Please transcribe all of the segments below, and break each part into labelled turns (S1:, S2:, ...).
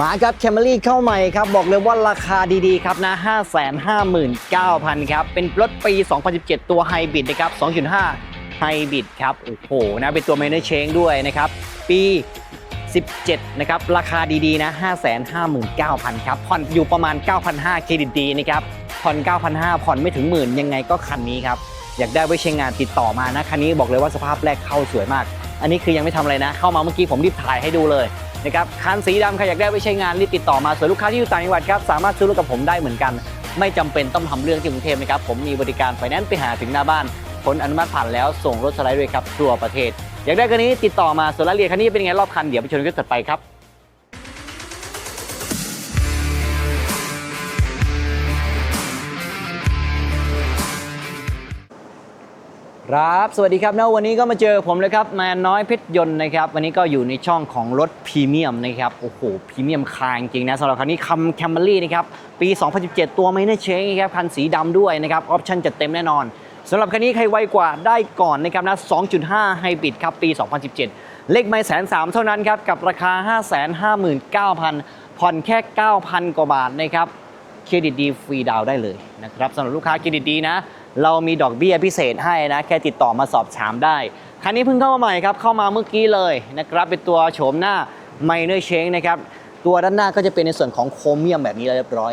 S1: มาครับแคมรี่เข้าใหม่ครับ บอกเลยว่าราคาดีๆครับนะ 559,000 ครับ เป็นรถปี 2017 ตัวไฮบริดนะครับ 2.5 ไฮบริดครับ โอ้โหนะเป็นตัวเมนเชงด้วยนะครับ ปี 17 นะครับ ราคาดีๆนะ 559,000 ครับ ผ่อนอยู่ประมาณ 9,500เครดิตดีนะครับ ผ่อน 9,500 ผ่อนไม่ถึงหมื่นยังไงก็คันนี้ครับ อยากได้ไว้ใช้งานติดต่อมานะ คันนี้บอกเลยว่าสภาพแรกเข้าสวยมาก อันนี้คือยังไม่ทำอะไรนะ เข้ามาเมื่อกี้ผมรีบถ่ายให้ดูเลย นะครับคันสีดำใครอยากได้ไว้ใช้งานรีบติดต่อมาส่วนลูกค้าที่อยู่ต่างจังหวัดครับสามารถซื้อรถกับผมได้เหมือนกัน ไม่จำเป็นต้องทำเรื่องที่กรุงเทพนะครับผมมีบริการไฟแนนซ์ไปหาถึงหน้าบ้านผลอนุมัติผ่านแล้วส่งรถสไลด์ด้วยครับทั่วประเทศ อยากได้คันนี้ติดต่อมาส่วนรายละเอียดคันนี้เป็นยังไงรอบคันเดี๋ยวไปชมกันถัดไปครับ ครับ สวัสดีครับนะวันนี้ก็มาเจอผมเลยครับแมนน้อยเพชรยนต์นะครับ วันนี้ก็อยู่ในช่องของรถพรีเมียมนะครับ โอ้โห พรีเมียมคาร์จริงนะสำหรับคันนี้คัมแคมเบอรี่นะครับ ปี 2017 ตัวไม่น่าเชงครับ คันสีดำด้วยนะครับ ออปชั่นจัดเต็มแน่นอนสำหรับคันนี้ใครไวกว่าได้ก่อนนะครับนะ 2.5 ไฮบริดครับ ปี 2017 เลขไม่แสนสามเท่านั้นครับ กับราคา 559,000 ผ่อนแค่ 9,000 กว่าบาทนะครับ เครดิตดีฟรีดาวได้เลยนะครับสำหรับลูกค้าเครดิตดีนะ เรามีดอกเบี้ยพิเศษให้นะ แค่ติดต่อมาสอบถามได้ คันนี้เพิ่งเข้ามาใหม่ครับ เข้ามาเมื่อกี้เลยนะครับเป็นตัวโฉมหน้า Minor Change นะครับ ตัวด้านหน้าก็จะเป็นในส่วนของโครเมียมแบบนี้เรียบร้อย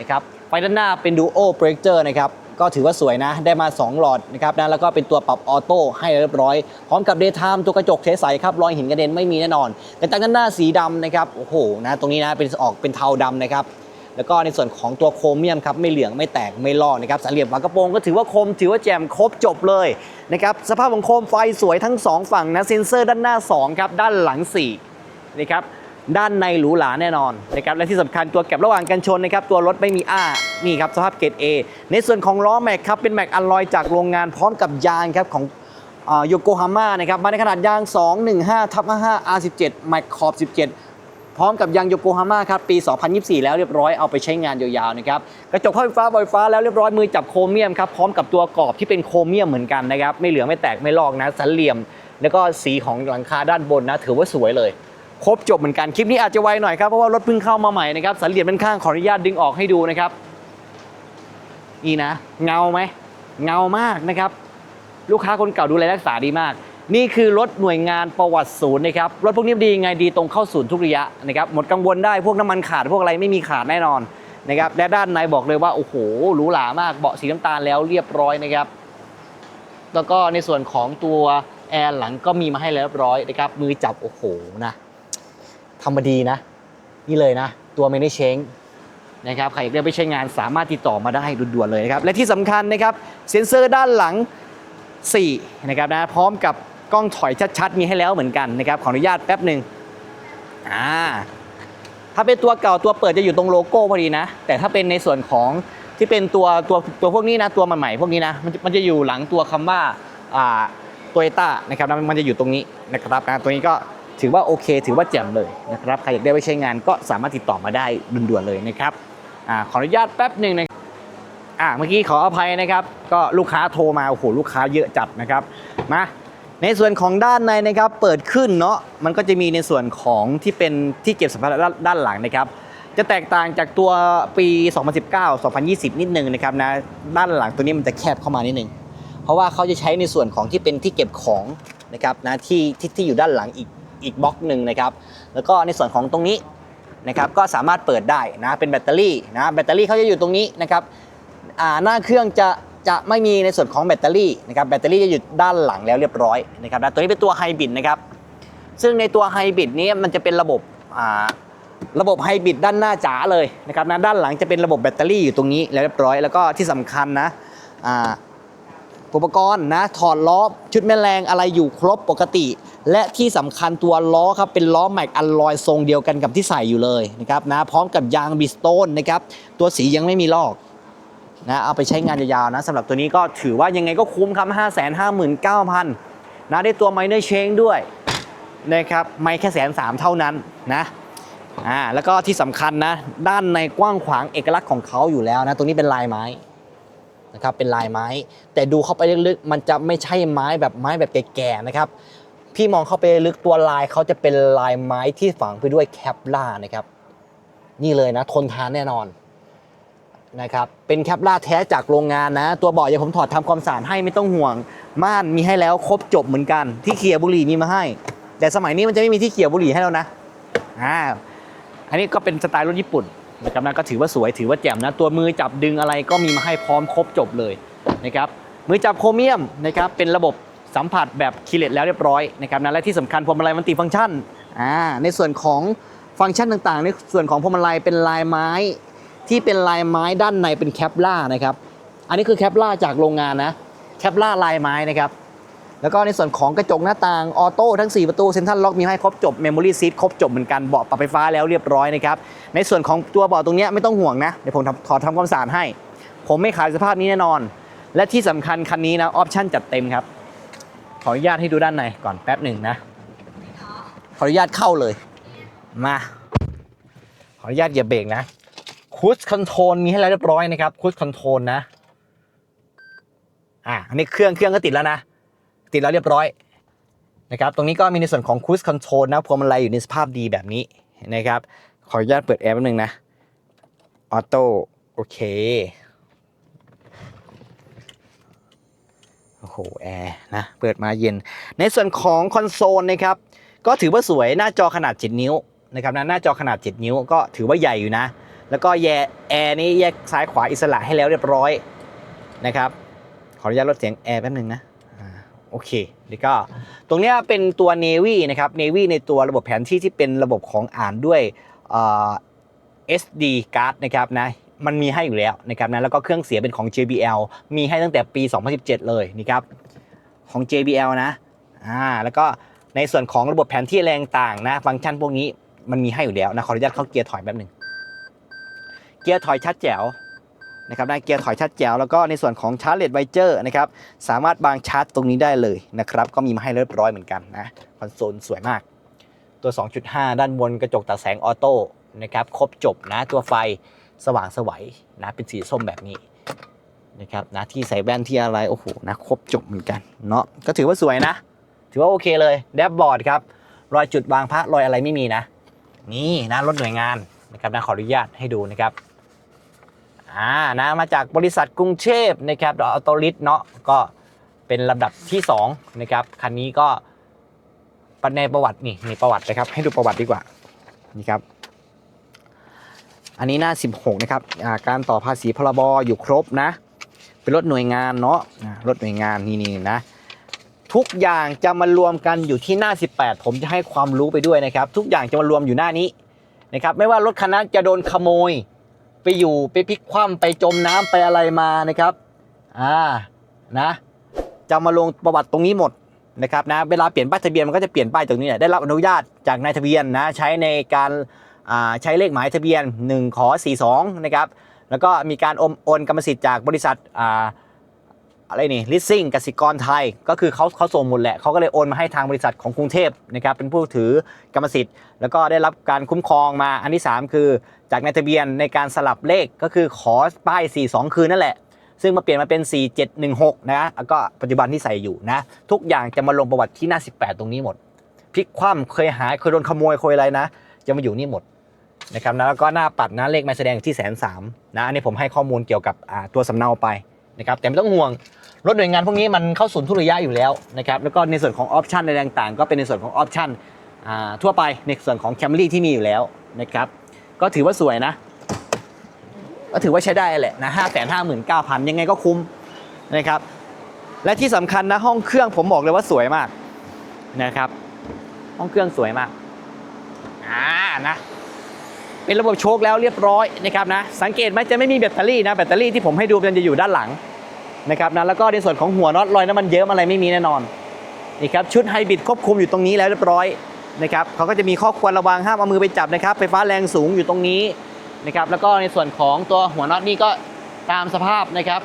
S1: นะครับไฟด้านหน้าเป็น Duo Projector นะครับก็ถือว่าสวยนะ ได้มา 2 หลอดนะครับนะแล้วก็เป็นตัวปรับออโต้ให้เรียบร้อย พร้อมกับ Daytime ตัวกระจกใสครับ รอยหินกระเด็นไม่มีแน่นอน แต่จกด้านหน้าสีดำนะครับ โอ้โหนะตรงนี้นะเป็นออกเป็นเทาดำนะครับ แล้วก็ในส่วนของตัวโครเมียมครับไม่เหลืองไม่แตกไม่ลอกนะครับสามเหลี่ยมฝากระโปรงก็ถือว่าคมถือว่าแจ่มครบจบเลยนะครับสภาพของโคมไฟสวยทั้ง 2 ฝั่งนะเซ็นเซอร์ด้านหน้า2ครับด้านหลัง4นะครับด้านในหรูหราแน่นอนนะครับและที่สำคัญตัวแก็บระหว่างกันชนนะครับตัวรถไม่มีอ้านี่ครับสภาพเกรด A ในส่วนของล้อแม็กครับเป็นแม็กอลลอยจากโรงงานพร้อมกับยางครับของโยโกฮาม่านะครับมาในขนาดยาง 215ทับ55 R17 แม็กขอบ 17 ร้อมกับยางโยโกฮาม่าครับปี 2024 แล้วเรียบร้อยเอาไปใช้งานยาวๆนะครับกระจกไฟฟ้าบอยฟ้าแล้วเรียบร้อยมือจับโครเมียมครับพร้อมกับตัวกรอบที่เป็นโครเมียมเหมือนกันนะครับไม่เหลืองไม่แตกไม่ลอกนะสันเหลี่ยม แล้วก็สีของหลังคาด้านบนนะ ถือว่าสวยเลยครบจบเหมือนกันคลิปนี้อาจจะไวหน่อยครับเพราะว่ารถเพิ่งเข้ามาใหม่นะครับสันเหลี่ยมด้านข้างขออนุญาตดึงออกให้ดูนะครับนี่นะ เงาไหมเงามากนะครับ ลูกค้าคนเก่าดูแลรักษาดีมาก นี่คือรถหน่วยงานประวัติศูนย์นะครับ รถพวกนี้ดียังไงดีตรงเข้าศูนย์ทุกระยะนะครับ หมดกังวลได้พวกน้ำมันขาดพวกอะไรไม่มีขาดแน่นอนนะครับและด้านในบอกเลยว่าโอ้โหหรูหรามากเบาะสีน้ำตาลแล้วเรียบร้อยนะครับ แล้วก็ในส่วนของตัวแอร์หลังก็มีมาให้แล้วเรียบร้อยนะครับมือจับโอ้โหนะทำมาดีนะ นี่เลยนะ ตัวเมนเชงนะครับใครอยากได้ไปใช้งานสามารถติดต่อมาได้ด่วนๆเลยนะครับและที่สำคัญนะครับเซ็นเซอร์ด้านหลัง4นะครับนะพร้อมกับ กล้องถอยชัดๆ มีให้แล้วเหมือนกันนะครับขออนุญาตแป๊บหนึ่งอ่าถ้าเป็นตัวเก่าตัวเปิดจะอยู่ตรงโลโก้พอดีนะ แต่ถ้าเป็นในส่วนของที่เป็นตัวตัวตัวพวกนี้นะตัวใหม่ๆพวกนี้นะมันจะมันจะอยู่หลังตัวคำว่าอ่าโตโยต้านะครับมันจะอยู่ตรงนี้นะครับนะตัวนี้ก็ถือว่าโอเค ถือว่าแจ่มเลยนะครับใครอยากได้ไปใช้งานก็สามารถติดต่อมาได้ด่วนๆเลยนะครับอ่าขออนุญาตแป๊บหนึ่งนะอะเมื่อกี้ขออภัยนะครับ ก็ลูกค้าโทรมาโอ้โหลูกค้าเยอะจัดนะครับมา ในส่วนของด้านในนะครับเปิดขึ้นเนาะมันก็จะมีในส่วนของที่เป็นที่เก็บสัมภาระด้านหลังนะครับ จะแตกต่างจากตัวปี 2019 2020 นิดนึงนะครับนะด้านหลังตัวนี้มันจะแคบเข้ามานิดนึงเพราะว่าเขาจะใช้ในส่วนของที่เป็นที่เก็บของนะครับนะที่ที่ที่อยู่ด้านหลังอีกอีกบล็อกหนึ่งนะครับ แล้วก็ในส่วนของตรงนี้นะครับก็สามารถเปิดได้นะเป็นแบตเตอรี่นะแบตเตอรี่เขาจะอยู่ตรงนี้นะครับหน้าเครื่องจะ จะไม่มีในส่วนของแบตเตอรี่นะครับแบตเตอรี่จะอยู่ด้านหลังแล้วเรียบร้อยนะครับนะตัวนี้เป็นตัวไฮบริดนะครับซึ่งในตัวไฮบริดนี้มันจะเป็นระบบระบบไฮบริดด้านหน้าจ๋าเลยนะครับนะด้านหลังจะเป็นระบบแบตเตอรี่อยู่ตรงนี้แล้วเรียบร้อยแล้วก็ที่สำคัญนะอ่าอุปกรณ์นะถอดล้อชุดแม่แรงอะไรอยู่ครบปกติ และที่สำคัญตัวล้อครับเป็นล้อแม็กอลลอยทรงเดียวกันกับที่ใส่อยู่เลยนะครับนะพร้อมกับยางบิสโตนนะครับตัวสียังไม่มีลอก นะเอาไปใช้งานยาวๆนะสำหรับตัวนี้ก็ถือว่ายังไงก็คุ้มครับ 559,000 นะได้ตัวไมเนอร์เชงด้วยนะครับไม่แค่แสนสามเท่านั้นนะอ่าแล้วก็ที่สำคัญนะ ด้านในกว้างขวางเอกลักษณ์ของเขาอยู่แล้วนะตรงนี้เป็นลายไม้นะครับเป็นลายไม้ แต่ดูเข้าไปลึกๆ มันจะไม่ใช่ไม้แบบไม้แบบแก่ๆนะครับ พี่มองเข้าไปลึกตัวลายเขาจะเป็นลายไม้ที่ฝังไปด้วยแคปล่านะครับ นี่เลยนะทนทานแน่นอน นะครับเป็นแคปล่าแท้จากโรงงานนะ ตัวเบาะยังผมถอดทำความสะอาดให้ไม่ต้องห่วง ม่านมีให้แล้วครบจบเหมือนกัน ที่เขี่ยบุหรี่มีมาให้ แต่สมัยนี้มันจะไม่มีที่เขี่ยบุหรี่ให้แล้วนะอ่าอันนี้ก็เป็นสไตล์รถญี่ปุ่นนะครับนะก็ถือว่าสวยถือว่าแจ่มนะตัวมือจับดึงอะไรก็มีมาให้พร้อมครบจบเลยนะครับมือจับโครเมียมนะครับเป็นระบบสัมผัสแบบคีเลตแล้วเรียบร้อยนะครับนะและที่สำคัญพวงมาลัยมันติฟังก์ชันอ่าในส่วนของฟังก์ชันต่างๆ ในส่วนของพวงมาลัยเป็นลายไม้ ที่เป็นลายไม้ด้านในเป็นแคปล่านะครับ อันนี้คือแคปล่าจากโรงงานนะ แคปล่าลายไม้นะครับแล้วก็ในส่วนของกระจกหน้าต่างออโต้ทั้ง 4 ประตูเซ็นทรัลล็อกมีให้ครบจบเมมโมรี่ซีทครบจบเหมือนกันเบาะปรับไฟฟ้าแล้วเรียบร้อยนะครับ ในส่วนของตัวเบาะตรงนี้ไม่ต้องห่วงนะ เดี๋ยวผมถอดทำความสะอาดให้ ผมไม่ขายสภาพนี้แน่นอน และที่สำคัญคันนี้นะออปชั่นจัดเต็มครับ ขออนุญาตให้ดูด้านในก่อนแป๊บหนึ่งนะ ขออนุญาตเข้าเลยมา ขออนุญาตเหยียบเบรกนะ คูสคอนโทรลมีให้แล้วเรียบร้อยนะครับคูสคอนโทรลนะอะอันนี้เครื่องเครื่องก็ติดแล้วนะ ติดแล้วเรียบร้อยนะครับตรงนี้ก็มีในส่วนของ cruise control นะพวงมาลัยอยู่ในสภาพดีแบบนี้นะครับขออนุญาตเปิดแอร์แป๊บนึงนะออโต้โอเคโอ้โหแอร์นะเปิดมาเย็น ในส่วนของคอนโซลนะครับก็ถือว่าสวยหน้าจอขนาด 7 นิ้วนะครับนะหน้าจอขนาด 7 นิ้วก็ถือว่าใหญ่อยู่นะ แล้วก็แยแอร์นี่แยกซ้ายขวาอิสระให้แล้วเรียบร้อยนะครับ ขออนุญาตลดเสียงแอร์แป๊บนึงนะโอเคแล้วก็ตรงนี้เป็นตัว Navy นะครับ Navy ในตัวระบบแผนที่ที่เป็นระบบของอ่านด้วยเอ่อ SD card นะครับนะมันมีให้อยู่แล้วนะครับนะแล้วก็เครื่องเสียงเป็นของ JBL มีให้ตั้งแต่ปี 2017 เลยนี่ครับของ JBL นะอ่าแล้วก็ในส่วนของระบบแผนที่แรงต่างนะ ฟังก์ชันพวกนี้มันมีให้อยู่แล้วนะขออนุญาตเข้าเกียร์ถอยแป๊บหนึ่ง เกียร์ถอยชัดแจ๋วนะครับด้เกียร์ถอยชัดแจ๋วแล้วก็ในส่วนของชาร์จเลดไวเจอร์นะครับสามารถบางชาร์จตรงนี้ได้เลยนะครับก็มีมาให้เรียบร้อยเหมือนกันนะคอนโซลสวยมาก ตัว 2.5 ด้านบนกระจกตัดแสงออโต้นะครับครบจบนะตัวไฟสว่างสวัยนะเป็นสีส้มแบบนี้นะครับนะที่ใส่แว่นที่อะไรโอ้โหนะครบจบเหมือนกันเนาะก็ถือว่าสวยนะ ถือว่าโอเคเลยแดชบอร์ดครับรอยจุดวางพระรอยอะไรไม่มีนะ นี่นะรถหน่วยงานนะครับนะขออนุญาตให้ดูนะครับ อ่านะมาจากบริษัทกรุงเทพนะครับดออโตลิสเนาะก็เป็นลำดับที่2นะครับคันนี้ก็ปในประวัตินี่มีประวัตินะครับ ให้ดูประวัติดีกว่านี่ครับ อันนี้หน้า 16 นะครับอ่าการต่อภาษีพรบอยู่ครบนะ เป็นรถหน่วยงานเนาะรถหน่วยงานนี่นี่นะทุกอย่างจะมารวมกันอยู่ที่หน้า 18 ผมจะให้ความรู้ไปด้วยนะครับ ทุกอย่างจะมารวมอยู่หน้านี้นะครับ ไม่ว่ารถคันนั้นจะโดนขโมย ไปอยู่ไปพลิกคว่ำไปจมน้ำไปอะไรมานะครับอ่านะจะมาลงประวัติตรงนี้หมดนะครับนะเวลาเปลี่ยนป้ายทะเบียนมันก็จะเปลี่ยนป้ายตรงนี้ได้รับอนุญาตจากนายทะเบียนนะใช้ในการอ่าใช้เลขหมายทะเบียน1ขอ42นะครับแล้วก็มีการโอนโอนกรรมสิทธิ์จากบริษัทอ่า อะไรนี่ลิสซิ่งกสิกรไทย ก็คือเขาเขาส่งหมดแหละเขาก็เลยโอนมาให้ทางบริษัทของกรุงเทพนะครับเป็นผู้ถือกรรมสิทธิ์ แล้วก็ได้รับการคุ้มครองมาอันที่ 3 คือ จากนายทะเบียนในการสลับเลขก็คือขอป้าย 42 คืนนั่นแหละ ซึ่งมาเปลี่ยนมาเป็น 4716 นะแล้วก็ปัจจุบันที่ใส่อยู่นะ ทุกอย่างจะมาลงประวัติที่หน้า 18 ตรงนี้หมดพลิกคว่ำเคยหายเคยโดนขโมยเคยอะไรนะ จะมาอยู่นี่หมดนะครับนะแล้วก็หน้าปัดนะเลขมาแสดงที่แสนสามนะอันนี้ผมให้ข้อมูลเกี่ยวกับตัวสำเนาไปนะครับแต่ไม่ต้องห่วง รถหน่วยงานพวกนี้มันเข้าศูนย์ทุกระยะอยู่แล้วนะครับแล้วก็ในส่วนของออปชันในต่างๆ ก็เป็นในส่วนของออปชันทั่วไปในส่วนของ Camry ที่มีอยู่แล้วนะครับก็ถือว่าสวยนะ ก็ถือว่าใช้ได้แหละนะห้าแสนห้าหมื่นเก้าพันยังไงก็คุ้มนะครับและที่สำคัญนะห้องเครื่องผมบอกเลยว่าสวยมากนะครับ ห้องเครื่องสวยมากอ่านะเป็นระบบโชคแล้วเรียบร้อยนะครับนะสังเกตไหมจะไม่มีแบตเตอรี่นะแบตเตอรี่ที่ผมให้ดูมันจะอยู่ด้านหลัง นะครับนะแล้วก็ในส่วนของหัวน็อตรอยน้ำมันเยิ้มอะไรไม่มีแน่นอนนี่ครับชุดไฮบริดควบคุมอยู่ตรงนี้แล้วเรียบร้อยนะครับเขาก็จะมีข้อควรระวังห้ามเอามือไปจับนะครับไฟฟ้าแรงสูงอยู่ตรงนี้นะครับแล้วก็ในส่วนของตัวหัวน็อตนี่ก็ตามสภาพนะครับ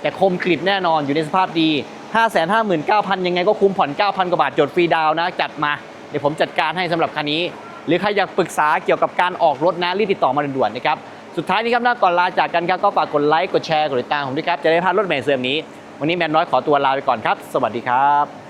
S1: แต่คมกริบแน่นอนอยู่ในสภาพดี 5 5 9 0 0 0 ยังไงก็คุ้มผ่อน 9,000 กว่าบาทจดฟรีดาวนะ จัดมา เดี๋ยวผมจัดการให้สำหรับคันนี้ หรือใครอยากปรึกษาเกี่ยวกับการออกรถนะรีบติดต่อมาด่วนๆนะครับ สุดท้ายนี้ครับหน้าก่อนลาจากกันครับก็ฝากกดไลค์กดแชร์กดติดตามผมด้วยครับจะได้พลาดรถเมล์เสื่อมนี้ วันนี้แมนน้อยขอตัวลาไปก่อนครับ สวัสดีครับ